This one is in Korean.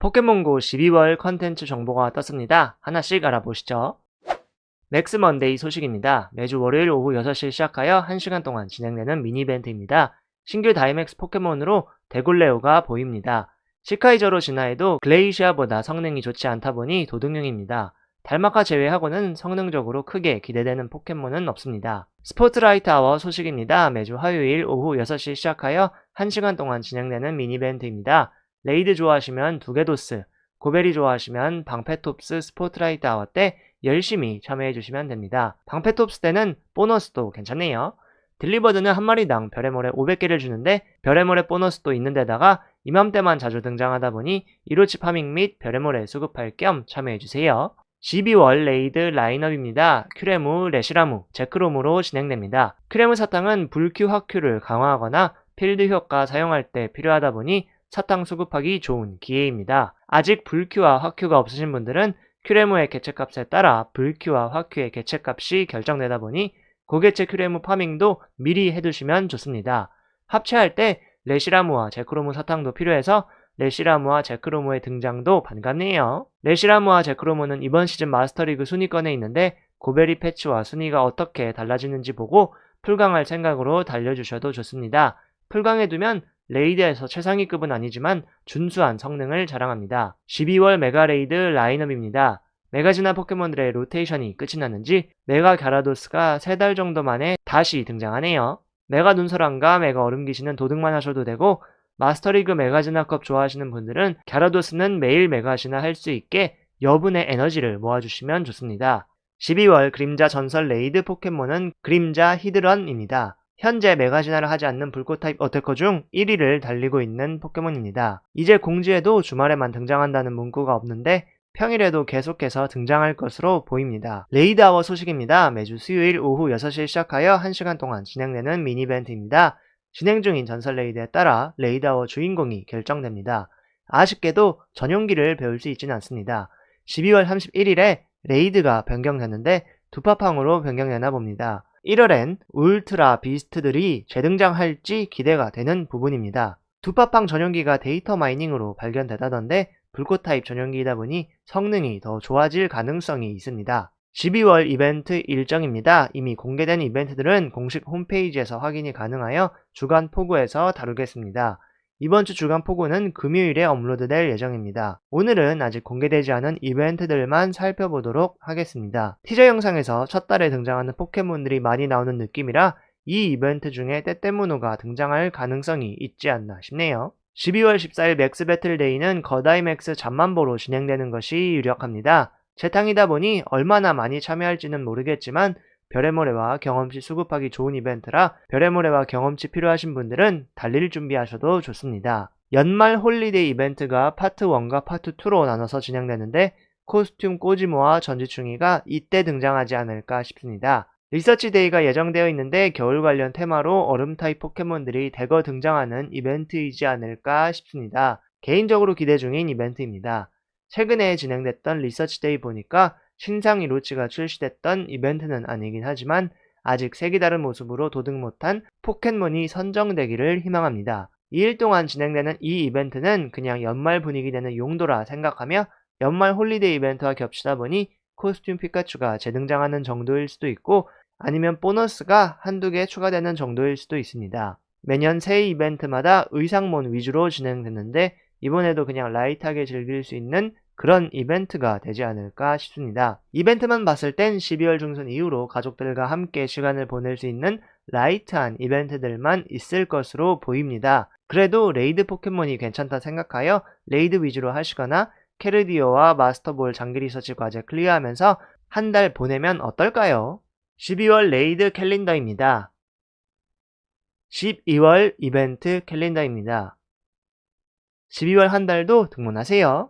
포켓몬고 12월 컨텐츠 정보가 떴습니다. 하나씩 알아보시죠. 맥스 먼데이 소식입니다. 매주 월요일 오후 6시 시작하여 1시간 동안 진행되는 미니 이벤트입니다. 신규 다이맥스 포켓몬으로 데굴레오가 보입니다. 시카이저로 진화해도 글레이시아보다 성능이 좋지 않다 보니 도둑용입니다. 달마카 제외하고는 성능적으로 크게 기대되는 포켓몬은 없습니다. 스포트라이트 아워 소식입니다. 매주 화요일 오후 6시 시작하여 1시간 동안 진행되는 미니 이벤트입니다. 레이드 좋아하시면 두개도스, 고베리 좋아하시면 방패톱스 스포트라이트 아워 때 열심히 참여해 주시면 됩니다. 방패톱스 때는 보너스도 괜찮네요. 딜리버드는 한 마리당 별의 모래 500개를 주는데 별의 모래 보너스도 있는데다가 이맘때만 자주 등장하다 보니 이로치 파밍 및 별의 모래 수급할 겸 참여해 주세요. 12월 레이드 라인업입니다. 큐레무, 레시라무, 제크롬으로 진행됩니다. 큐레무 사탕은 불큐 화큐를 강화하거나 필드 효과 사용할 때 필요하다 보니 사탕 수급하기 좋은 기회입니다. 아직 불큐와 화큐가 없으신 분들은 큐레무의 개체값에 따라 불큐와 화큐의 개체값이 결정되다 보니 고개체 큐레무 파밍도 미리 해두시면 좋습니다. 합체할 때 레시라무와 제크로무 사탕도 필요해서 레시라무와 제크로무의 등장도 반갑네요. 레시라무와 제크로무는 이번 시즌 마스터리그 순위권에 있는데 고베리 패치와 순위가 어떻게 달라지는지 보고 풀강할 생각으로 달려주셔도 좋습니다. 풀강에 두면 레이드에서 최상위급은 아니지만 준수한 성능을 자랑합니다. 12월 메가 레이드 라인업입니다. 메가지나 포켓몬들의 로테이션이 끝이 났는지 메가 갸라도스가 3달 정도 만에 다시 등장하네요. 메가 눈사람과 메가 얼음귀신은 도둑만 하셔도 되고 마스터리그 메가지나컵 좋아하시는 분들은 갸라도스는 매일 메가지나 할 수 있게 여분의 에너지를 모아주시면 좋습니다. 12월 그림자 전설 레이드 포켓몬은 그림자 히드런입니다. 현재 메가지나를 하지 않는 불꽃 타입 어태커 중 1위를 달리고 있는 포켓몬입니다. 이제 공지에도 주말에만 등장한다는 문구가 없는데 평일에도 계속해서 등장할 것으로 보입니다. 레이드 아워 소식입니다. 매주 수요일 오후 6시에 시작하여 1시간 동안 진행되는 미니 이벤트입니다. 진행 중인 전설 레이드에 따라 레이드 아워 주인공이 결정됩니다. 아쉽게도 전용기를 배울 수 있지는 않습니다. 12월 31일에 레이드가 변경됐는데 두파팡으로 변경되나 봅니다. 1월엔 울트라 비스트들이 재등장할지 기대가 되는 부분입니다. 두파팡 전용기가 데이터 마이닝으로 발견되다던데 불꽃 타입 전용기이다 보니 성능이 더 좋아질 가능성이 있습니다. 12월 이벤트 일정입니다. 이미 공개된 이벤트들은 공식 홈페이지에서 확인이 가능하여 주간 포구에서 다루겠습니다. 이번 주 주간 포구는 금요일에 업로드될 예정입니다. 오늘은 아직 공개되지 않은 이벤트들만 살펴보도록 하겠습니다. 티저 영상에서 첫 달에 등장하는 포켓몬들이 많이 나오는 느낌이라 이 이벤트 중에 때때무노가 등장할 가능성이 있지 않나 싶네요. 12월 14일 맥스 배틀데이는 거다이 맥스 잠만보로 진행되는 것이 유력합니다. 재탕이다 보니 얼마나 많이 참여할지는 모르겠지만 별의 모래와 경험치 수급하기 좋은 이벤트라 별의 모래와 경험치 필요하신 분들은 달릴 준비하셔도 좋습니다. 연말 홀리데이 이벤트가 파트 1과 파트 2로 나눠서 진행되는데 코스튬 꼬지모와 전지충이가 이때 등장하지 않을까 싶습니다. 리서치 데이가 예정되어 있는데 겨울 관련 테마로 얼음 타입 포켓몬들이 대거 등장하는 이벤트이지 않을까 싶습니다. 개인적으로 기대 중인 이벤트입니다. 최근에 진행됐던 리서치 데이 보니까 신상 이 로치가 출시됐던 이벤트는 아니긴 하지만 아직 색이 다른 모습으로 도둑 못한 포켓몬이 선정되기를 희망합니다. 2일 동안 진행되는 이 이벤트는 그냥 연말 분위기 되는 용도라 생각하며 연말 홀리데이 이벤트와 겹치다 보니 코스튬 피카츄가 재등장하는 정도일 수도 있고 아니면 보너스가 한두 개 추가되는 정도일 수도 있습니다. 매년 새 이벤트마다 의상몬 위주로 진행되는데 이번에도 그냥 라이트하게 즐길 수 있는 그런 이벤트가 되지 않을까 싶습니다. 이벤트만 봤을 땐 12월 중순 이후로 가족들과 함께 시간을 보낼 수 있는 라이트한 이벤트들만 있을 것으로 보입니다. 그래도 레이드 포켓몬이 괜찮다 생각하여 레이드 위주로 하시거나 캐르디오와 마스터볼 장기 리서치 과제 클리어하면서 한 달 보내면 어떨까요? 12월 레이드 캘린더입니다. 12월 이벤트 캘린더입니다. 12월 한 달도 등문하세요.